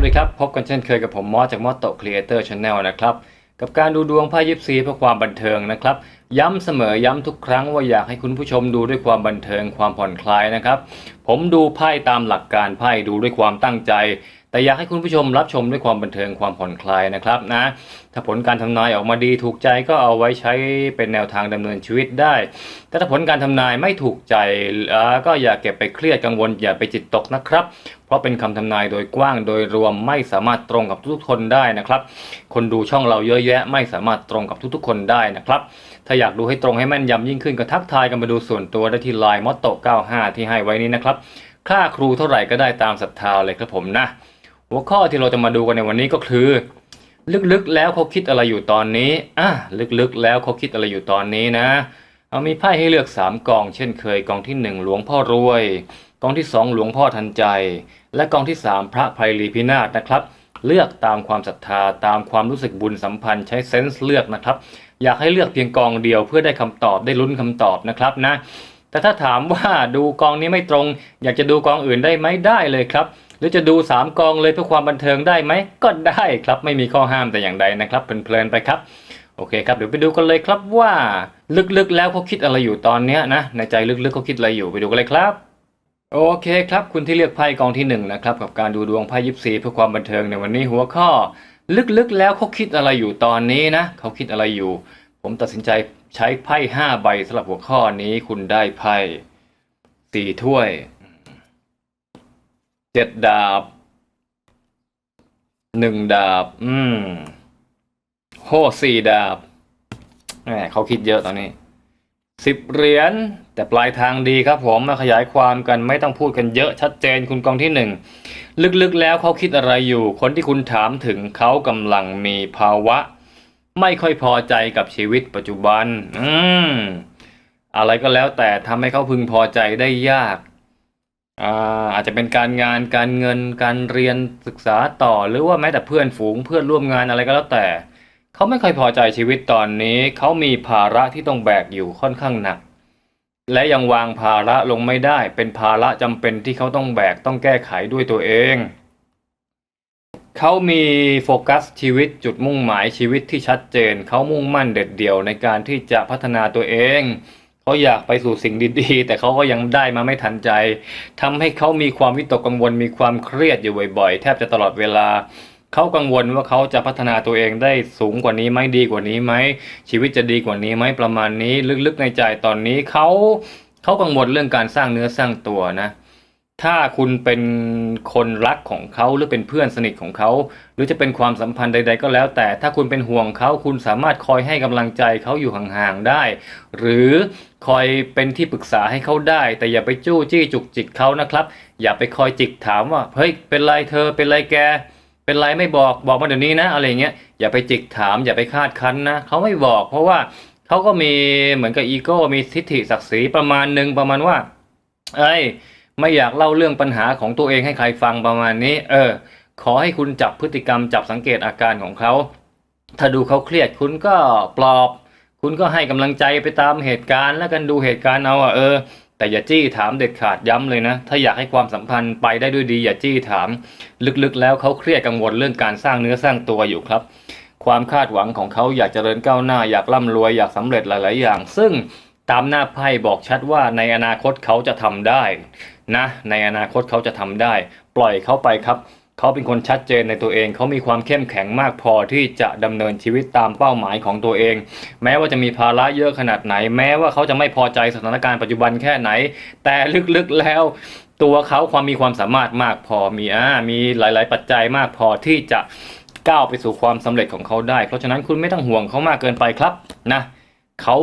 วัสดีครับ พบกันเช่นเคยกับผมมอสจากมอสโตครีเอเตอร์ชาแนลนะครับ กับการดูดวงไพ่ยิปซีเพื่อความบันเทิงนะครับ ย้ำเสมอย้ำทุกครั้งว่าอยากให้คุณผู้ชมดูด้วยความบันเทิงความผ่อนคลายนะครับ ผมดูไพ่ตามหลักการไพ่ดูด้วยความตั้งใจ แต่อยากให้คุณผู้ชมรับชมด้วยความบันเทิงความผ่อนคลายนะครับนะ ถ้าผลการทำนายออกมาดีถูกใจก็เอาไว้ใช้เป็นแนวทางดำเนินชีวิตได้ แต่ถ้าผลการทำนายไม่ถูกใจก็อย่าเก็บไปเครียดกังวลอย่าไปจิตตกนะครับ เพราะเป็นคำทำนายโดยกว้างโดยรวมไม่สามารถตรงกับทุกคนได้นะครับ คนดูช่องเราเยอะแยะ ไม่สามารถตรงกับทุกๆ คนได้นะครับถ้าอยากดูให้ตรงให้แม่นยำยิ่งขึ้นก็ทักทายกันมาดูส่วนตัวได้ที่ไลน์มอตโต95 ที่ให้ไว้นี้นะครับ ค่าครูเท่าไหร่ก็ได้ตามศรัทธาเลยครับผมนะ หัวข้อที่เราจะมาดูกันในวันนี้ก็คือ ลึกๆแล้วเขาคิดอะไรอยู่ตอนนี้อะลึกๆแล้วเขาคิดอะไรอยู่ตอนนี้นะ เอามีไพ่ให้เลือก 3กอง เช่นเคยกองที่ 1 หลวงพ่อรวย กองที่ 2 หลวงพ่อทันใจ และกองที่ 3 พระไพรีพินาศนะครับ เลือกตามความศรัทธาตามความรู้สึกบุญสัมพันธ์ใช้เซนส์เลือกนะครับ อยากให้เลือกเพียงกองเดียวเพื่อได้คำตอบได้ลุ้นคำตอบนะครับนะแต่ถ้าถามว่าดูกองนี้ไม่ตรง อยากจะดูกองอื่นได้ไหมได้เลยครับ หรือจะดู 3 กองเลยเพื่อความบันเทิงได้ไหม ก็ได้ครับไม่มีข้อห้ามแต่อย่างใดนะครับเพลินๆไปครับ โอเคครับเดี๋ยวไปดูกันเลยครับว่าลึกๆแล้วเขาคิดอะไรอยู่ตอนนี้นะในใจลึกๆเขาคิดอะไรอยู่ไปดูกันเลยครับโอเคครับคุณที่เลือกไพ่กองที่หนึ่งนะครับกับการดูดวงไพ่ยิปซีเพื่อความบันเทิงในวันนี้หัวข้อ ลึกๆแล้วเขาคิดอะไรอยู่ตอนนี้นะเขาคิดอะไรอยู่ ผมตัดสินใจใช้ไพ่ห้าใบสำหรับหัวข้อนี้คุณได้ไพ่สี่ถ้วย เจ็ดดาบหนึ่งดาบ อืมโหสี่ดาบแหมเขาคิดเยอะตอนนี้สิบเหรียญแต่ปลายทางดีครับผมมาขยายความกันไม่ต้องพูดกันเยอะชัดเจนคุณกองที่หนึ่งลึกๆแล้วเขาคิดอะไรอยู่ คนที่คุณถามถึงเขากำลังมีภาวะ ไม่ค่อยพอใจกับชีวิตปัจจุบัน อืมอะไรก็แล้วแต่ทำให้เขาพึงพอใจได้ยาก อาจจะเป็นการงานการเงินการเรียนศึกษาต่อหรือว่าแม้แต่เพื่อนฝูงเพื่อนร่วมงานอะไรก็แล้วแต่ เขาไม่ค่อยพอใจชีวิตตอนนี้ เขามีภาระที่ต้องแบกอยู่ค่อนข้างหนัก และยังวางภาระลงไม่ได้ เป็นภาระจำเป็นที่เขาต้องแบกต้องแก้ไขด้วยตัวเอง เขามีโฟกัสชีวิตจุดมุ่งหมายชีวิตที่ชัดเจน เขามุ่งมั่นเด็ดเดี่ยวในการที่จะพัฒนาตัวเอง เขาอยากไปสู่สิ่งดีๆ แต่เขาก็ยังได้มาไม่ทันใจทำให้เขามีความวิตกกังวลมีความเครียดอยู่บ่อยๆ แทบจะตลอดเวลาเขากังวลว่าเขาจะพัฒนาตัวเองได้สูงกว่านี้ไหมดีกว่านี้ไหมชีวิตจะดีกว่านี้ไหมประมาณนี้ ลึกๆในใจตอนนี้เขาเขากังวลเรื่องการสร้างเนื้อสร้างตัวนะ ถ้าคุณเป็นคนรักของเขาหรือเป็นเพื่อนสนิทของเขา หรือจะเป็นความสัมพันธ์ใด ๆ ก็แล้ว แต่ถ้าคุณเป็นห่วงเขาคุณสามารถคอยให้กำลังใจเขาอยู่ห่างๆได้ หรือคอยเป็นที่ปรึกษาให้เขาได้ แต่อย่าไปจู้จี้จุกจิกเขานะครับ อย่าไปคอยจิกถามว่าเฮ้ยเป็นไรเธอเป็นไรแก เป็นไรไม่บอกบอกมาเดี๋ยวนี้นะอะไรเงี้ยอย่าไปจิกถาม อย่าไปคาดคั้นนะเขาไม่บอก เพราะว่าเขาก็มีเหมือนกับอีโก้มีทิฏฐิศักดิ์ศรีประมาณหนึ่งประมาณว่าเอ้ย ไม่อยากเล่าเรื่องปัญหาของตัวเองให้ใครฟังประมาณนี้ เออ ขอให้คุณจับพฤติกรรมจับสังเกตอาการของเขา ถ้าดูเขาเครียดคุณก็ปลอบ คุณก็ให้กำลังใจไปตามเหตุการณ์ แล้วกันดูเหตุการณ์เอาอะเออ แต่อย่าจี้ถามเด็ดขาดย้ำเลยนะ ถ้าอยากให้ความสัมพันธ์ไปได้ด้วยดี อย่าจี้ถาม ลึกๆ แล้วเขาเครียดกังวลเรื่องการสร้างเนื้อสร้างตัวอยู่ครับ ความคาดหวังของเขาอยากเจริญก้าวหน้าอยากร่ำรวยอยากสำเร็จหลาย ๆ อย่าง ซึ่ง ตามหน้าไพ่บอกชัดว่าในอนาคตเขาจะทำได้นะในอนาคตเขาจะทำได้ ปล่อยเขาไปครับ เขาเป็นคนชัดเจนในตัวเอง เขามีความเข้มแข็งมากพอที่จะดำเนินชีวิตตามเป้าหมายของตัวเอง แม้ว่าจะมีภาระเยอะขนาดไหน แม้ว่าเขาจะไม่พอใจสถานการณ์ปัจจุบันแค่ไหน แต่ลึกๆแล้ว ตัวเขาความมีความสามารถมากพอมีอ่ามีหลาย ๆ ปัจจัยมากพอที่จะก้าวไปสู่ความสำเร็จของเขาได้ เพราะฉะนั้นคุณไม่ต้องห่วงเขามากเกินไปครับนะเขา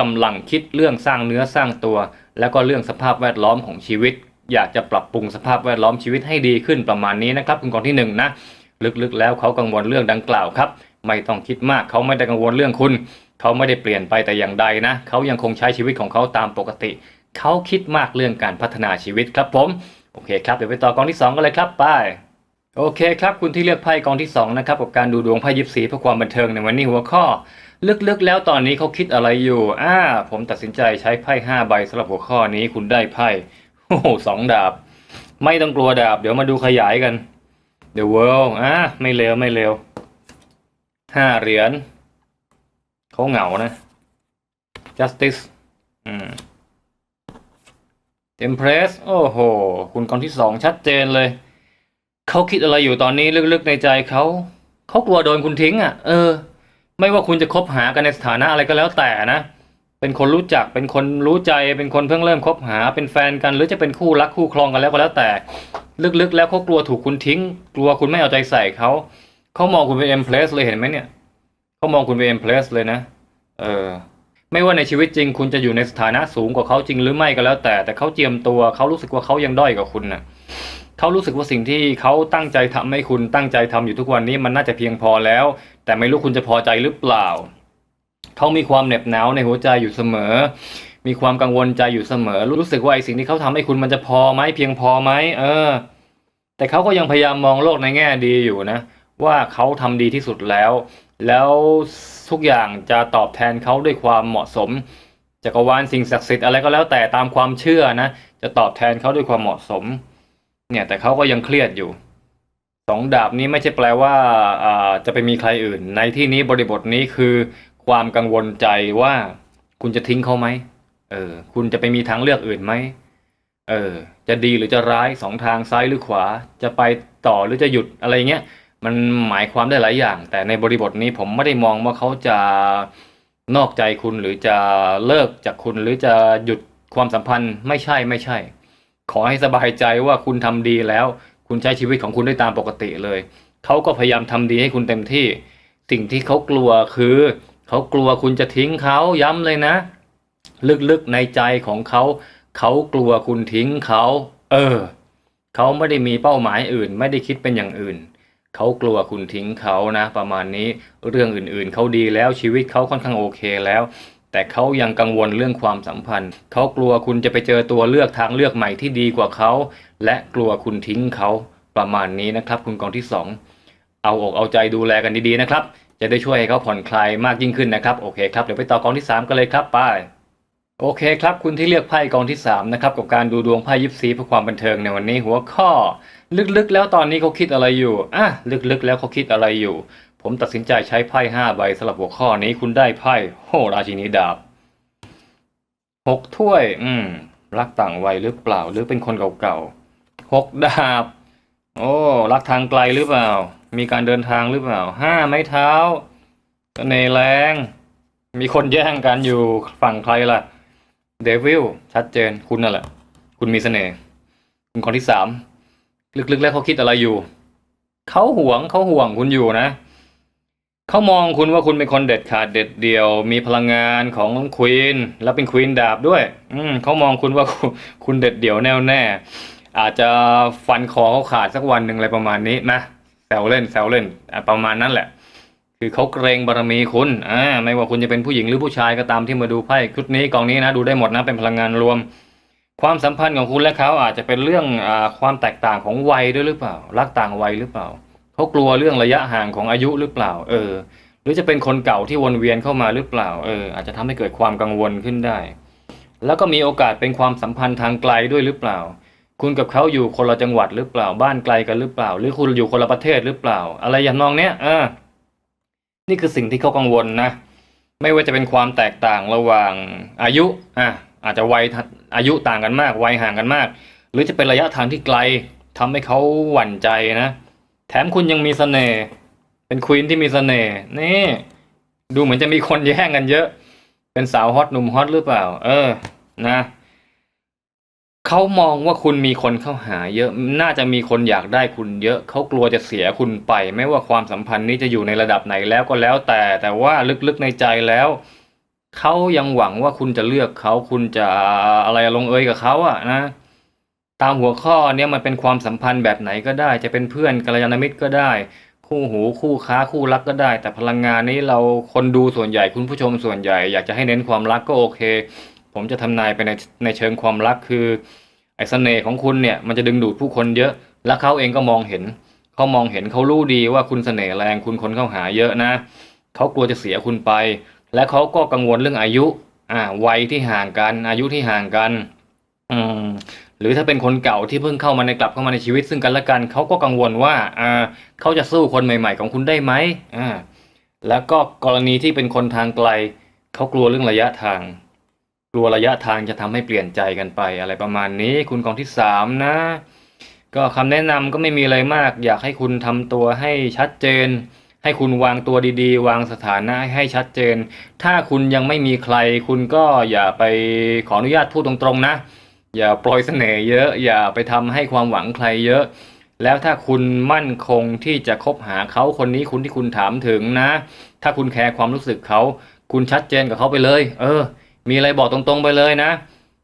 กำลังคิดเรื่องสร้างเนื้อสร้างตัว แล้วก็เรื่องสภาพแวดล้อมของชีวิต อยากจะปรับปรุงสภาพแวดล้อมชีวิตให้ดีขึ้นประมาณนี้นะครับคุณกองที่หนึ่งนะลึกๆ แล้วเขากังวลเรื่องดังกล่าวครับ ไม่ต้องคิดมากเขาไม่ได้กังวลเรื่องคุณ เขาไม่ได้เปลี่ยนไปแต่อย่างใดนะเขายังคงใช้ชีวิตของเขาตามปกติ เขาคิดมากเรื่องการพัฒนาชีวิตครับผมโอเคครับเดี๋ยวไปต่อกองที่สองกันเลยครับไปโอเคครับคุณที่เลือกไพ่กองที่2นะครับกับการดูดวงไพ่ยิปซีเพื่อความบันเทิงในวันนี้หัวข้อ ลึกๆแล้วตอนนี้เขาคิดอะไรอยู่อ่าผมตัดสินใจใช้ไพ่5ใบสำหรับหัวข้อนี้คุณได้ไพ่โอ้โหสองดาบ ไม่ต้องกลัวดาบ เดี๋ยวมาดูขยายกัน The World อะไม่เร็วไม่เร็วห้าเหรียญเขาเหงานะ Justice อืม Empress โอ้โห คุณกองที่สองชัดเจนเลย เขาคิดอะไรอยู่ตอนนี้ลึกๆในใจเขา เขากลัวโดนคุณทิ้งอะ เออ ไม่ว่าคุณจะคบหากันในสถานะอะไรก็แล้วแต่นะ เป็นคนรู้จัก เป็นคนรู้ใจ เป็นคนเพิ่งเริ่มคบหา เป็นแฟนกัน หรือจะเป็นคู่รักคู่ครองกันแล้วก็แล้วแต่ ลึกๆ แล้วเขากลัวถูกคุณทิ้ง กลัวคุณไม่เอาใจใส่เขา เขามองคุณเป็นเอ็มเพลสเลยเห็นไหมเนี่ย เขามองคุณเป็นเอ็มเพลสเลยนะ เออ ไม่ว่าในชีวิตจริง คุณจะอยู่ในสถานะสูงกว่าเขาจริงหรือไม่ก็แล้วแต่ แต่เขาเจียมตัว เขารู้สึกว่าเขายังด้อยกว่าคุณนะ เขารู้สึกว่าสิ่งที่เขาตั้งใจทำให้คุณตั้งใจทำอยู่ทุกวันนี้มันน่าจะเพียงพอแล้ว แต่ไม่รู้คุณจะพอใจหรือเปล่า เขามีความเหน็บหนาวในหัวใจอยู่เสมอ มีความกังวลใจอยู่เสมอ รู้สึกว่าไอ้สิ่งที่เขาทำให้คุณมันจะพอไหมเพียงพอไหมเออ แต่เขาก็ยังพยายามมองโลกในแง่ดีอยู่นะ ว่าเขาทำดีที่สุดแล้ว แล้วทุกอย่างจะตอบแทนเขาด้วยความเหมาะสมจักรวาลสิ่งศักดิ์สิทธิ์อะไรก็แล้วแต่ตามความเชื่อนะ จะตอบแทนเขาด้วยความเหมาะสม เนี่ยแต่เขาก็ยังเครียดอยู่สองดาบนี้ไม่ใช่แปลว่าจะไปมีใครอื่น ในที่นี้บริบทนี้คือความกังวลใจว่าคุณจะทิ้งเขาไหมเออคุณจะไปมีทางเลือกอื่นไหมเออจะดีหรือจะร้ายสองทางซ้ายหรือขวา จะไปต่อหรือจะหยุดอะไรเงี้ยมันหมายความได้หลายอย่าง แต่ในบริบทนี้ผมไม่ได้มองว่าเขาจะนอกใจคุณหรือจะเลิกจากคุณหรือจะหยุดความสัมพันธ์ไม่ใช่ไม่ใช่ ขอให้สบายใจว่าคุณทำดีแล้ว คุณใช้ชีวิตของคุณได้ตามปกติเลย เขาก็พยายามทำดีให้คุณเต็มที่ สิ่งที่เขากลัวคือเขากลัวคุณจะทิ้งเขาย้ำเลยนะ ลึกๆในใจของเขาเขากลัวคุณทิ้งเขาเออเขาไม่ได้มีเป้าหมายอื่น ไม่ได้คิดเป็นอย่างอื่นเขากลัวคุณทิ้งเขานะ ประมาณนี้เรื่องอื่นๆเขาดีแล้วชีวิตเขาค่อนข้างโอเคแล้ว แต่เขายังกังวลเรื่องความสัมพันธ์ เขากลัวคุณจะไปเจอตัวเลือกทางเลือกใหม่ที่ดีกว่าเขา และกลัวคุณทิ้งเขาประมาณนี้นะครับ คุณกองที่สองเอาอกเอาใจดูแลกันดีๆนะครับ จะได้ช่วยให้เขาผ่อนคลายมากยิ่งขึ้นนะครับ โอเคครับ เดี๋ยวไปต่อกองที่ 3 กันเลยครับไปโอเคครับ คุณที่เลือกไพ่กองที่ 3 นะครับ กับการดูดวงไพ่ยิปซีเพื่อความบันเทิงในวันนี้หัวข้อ ลึกๆ แล้วตอนนี้เขาคิดอะไรอยู่อะลึกๆ แล้วเขาคิดอะไรอยู่ ผมตัดสินใจใช้ไพ่5ใบสำหรับหัวข้อนี้คุณได้ไพ่โหราชินีดาบหกถ้วย อืม รักต่างวัยหรือเปล่า หรือเป็นคนเก่าๆหกดาบ โอ้รักทางไกลหรือเปล่า มีการเดินทางหรือเปล่าห้าไม้เท้าเสน่ห์แรง มีคนแย่งกันอยู่ฝั่งใครล่ะเดวิลชัดเจนคุณนั่นแหละ คุณมีเสน่ห์คุณคนที่สามลึกๆแล้วเขาคิดอะไรอยู่ เขาหวงเขาห่วงคุณอยู่นะ เขามองคุณว่าคุณเป็นคนเด็ดขาดเด็ดเดี่ยว มีพลังงานของควีนแล้วเป็นควีนดาบด้วย อืมเขามองคุณว่าคุณเด็ดเดี่ยวแน่วแน่ อาจจะฟันคอเขาขาดสักวันหนึ่งอะไรประมาณนี้นะแซวเล่นแซวเล่นประมาณนั้นแหละ คือเขาเกรงบารมีคุณอ่าไม่ว่าคุณจะเป็นผู้หญิงหรือผู้ชายก็ตามที่มาดูไพ่ชุดนี้กองนี้นะดูได้หมดนะเป็นพลังงานรวม ความสัมพันธ์ของคุณและเขาอาจจะเป็นเรื่องอความแตกต่างของวัยด้วยหรือเปล่า รักต่างวัยหรือเปล่า เขากลัวเรื่องระยะห่างของอายุหรือเปล่า เออ หรือจะเป็นคนเก่าที่วนเวียนเข้ามาหรือเปล่า เออ อาจจะทำให้เกิดความกังวลขึ้นได้ แล้วก็มีโอกาสเป็นความสัมพันธ์ทางไกลด้วยหรือเปล่า คุณกับเขาอยู่คนละจังหวัดหรือเปล่า บ้านไกลกันหรือเปล่า หรือคุณอยู่คนละประเทศหรือเปล่า อะไรอย่างนองเนี้ยเออนี่คือสิ่งที่เขากังวลนะ ไม่ว่าจะเป็นความแตกต่างระหว่างอายุ อะ อาจจะวัยทัอายุต่างกันมาก วัยห่างกันมาก หรือจะเป็นระยะทางที่ไกลทำให้เขาหวั่นใจนะ แถมคุณยังมีเสน่ห์ เป็นควีนที่มีเสน่ห์ นี่ ดูเหมือนจะมีคนแย่งกันเยอะ เป็นสาวฮอตหนุ่มฮอตหรือเปล่า เออ นะ เขามองว่าคุณมีคนเข้าหา เยอะ น่าจะมีคนอยากได้คุณเยอะ เขากลัวจะเสียคุณไป ไม่ว่าความสัมพันธ์นี้จะอยู่ในระดับไหนแล้วก็แล้วแต่ แต่ว่าลึกๆในใจแล้ว เขายังหวังว่าคุณจะเลือกเขา คุณจะอะไรลงเอยกับเขาอะนะ ตามหัวข้อเนี้ยมันเป็นความสัมพันธ์แบบไหนก็ได้ จะเป็นเพื่อนกัลยาณมิตรก็ได้ คู่หูคู่ค้าคู่รักก็ได้ แต่พลังงานนี้เราคนดูส่วนใหญ่คุณผู้ชมส่วนใหญ่ อยากจะให้เน้นความรักก็โอเค ผมจะทำนายไปในในเชิงความรักคือไอ้เสน่ห์ของคุณเนี่ยมันจะดึงดูดผู้คนเยอะ และเขาเองก็มองเห็นเขามองเห็นเขารู้ดีว่าคุณเสน่ห์แรงคุณคนเข้าหาเยอะนะเขากลัวจะเสียคุณไป และเขาก็กังวลเรื่องอายุอ่าวัยที่ห่างกันอายุที่ห่างกัน หรือถ้าเป็นคนเก่าที่เพิ่งเข้ามาในกลับเข้ามาในชีวิตซึ่งกันและกันเขาก็กังวลว่าอ่าเขาจะสู้คนใหม่ ๆ ของคุณได้ไหมอ่าแล้วก็กรณีที่เป็นคนทางไกลเขากลัวเรื่องระยะทาง กลัวระยะทางจะทำให้เปลี่ยนใจกันไปอะไรประมาณนี้ คุณกองที่สามนะ ก็คำแนะนำก็ไม่มีอะไรมาก อยากให้คุณทำตัวให้ชัดเจน ให้คุณวางตัวดีๆ วางสถานะให้ชัดเจน ถ้าคุณยังไม่มีใคร คุณก็อย่าไปขออนุญาตพูดตรงๆนะ อย่าปล่อยเสน่ห์เยอะ อย่าไปทำให้ความหวังใครเยอะ แล้วถ้าคุณมั่นคงที่จะคบหาเขาคนนี้คุณที่คุณถามถึงนะ ถ้าคุณแคร์ความรู้สึกเขา คุณชัดเจนกับเขาไปเลย เออ มีอะไรบอกตรงๆไปเลยนะ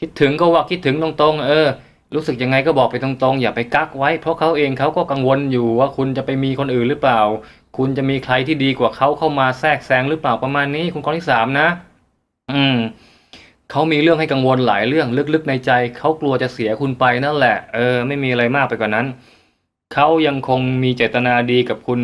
คิดถึงก็ว่าคิดถึงตรงๆ เออ รู้สึกยังไงก็บอกไปตรงๆ อย่าไปกักไว้ เพราะเขาเองเขาก็กังวลอยู่ว่าคุณจะไปมีคนอื่นหรือเปล่า คุณจะมีใครที่ดีกว่าเขาเข้ามาแทรกแซงหรือเปล่าประมาณนี้ คุณข้อที่สามนะ อืม เขามีเรื่องให้กังวลหลายเรื่องลึกๆในใจ เขากลัวจะเสียคุณไปนั่นแหละ เออ ไม่มีอะไรมากไปกว่านั้น เขายังคงมีเจตนาดีกับคุณ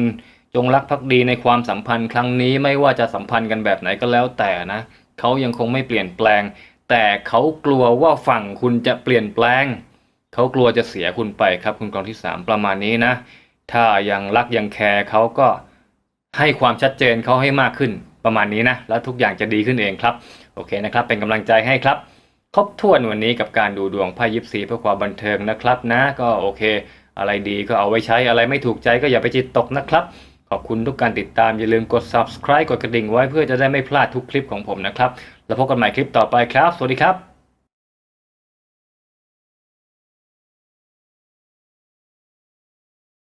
จงรักภักดีในความสัมพันธ์ครั้งนี้ไม่ว่าจะสัมพันธ์กันแบบไหนก็แล้วแต่นะ เขายังคงไม่เปลี่ยนแปลง แต่เขากลัวว่าฝั่งคุณจะเปลี่ยนแปลง เขากลัวจะเสียคุณไปครับคุณกองที่สามประมาณนี้นะ ถ้ายังรักยังแคร์เขาก็ให้ความชัดเจนเขาให้มากขึ้นประมาณนี้นะ แล้วทุกอย่างจะดีขึ้นเองครับ โอเคนะครับ เป็นกำลังใจให้ครับ ครบถ้วนวันนี้กับการดูดวงไพ่ยิปซีเพื่อความบันเทิงนะครับนะก็โอเค อะไรดีก็เอาไว้ใช้อะไรไม่ถูกใจก็อย่าไปจิตตกนะครับขอบคุณทุกการติดตามอย่าลืมกด subscribe กดกระดิ่งไว้เพื่อจะได้ไม่พลาดทุกคลิปของผมนะครับ แล้วพบกันใหม่คลิปต่อไปครับ สวัสดีครับ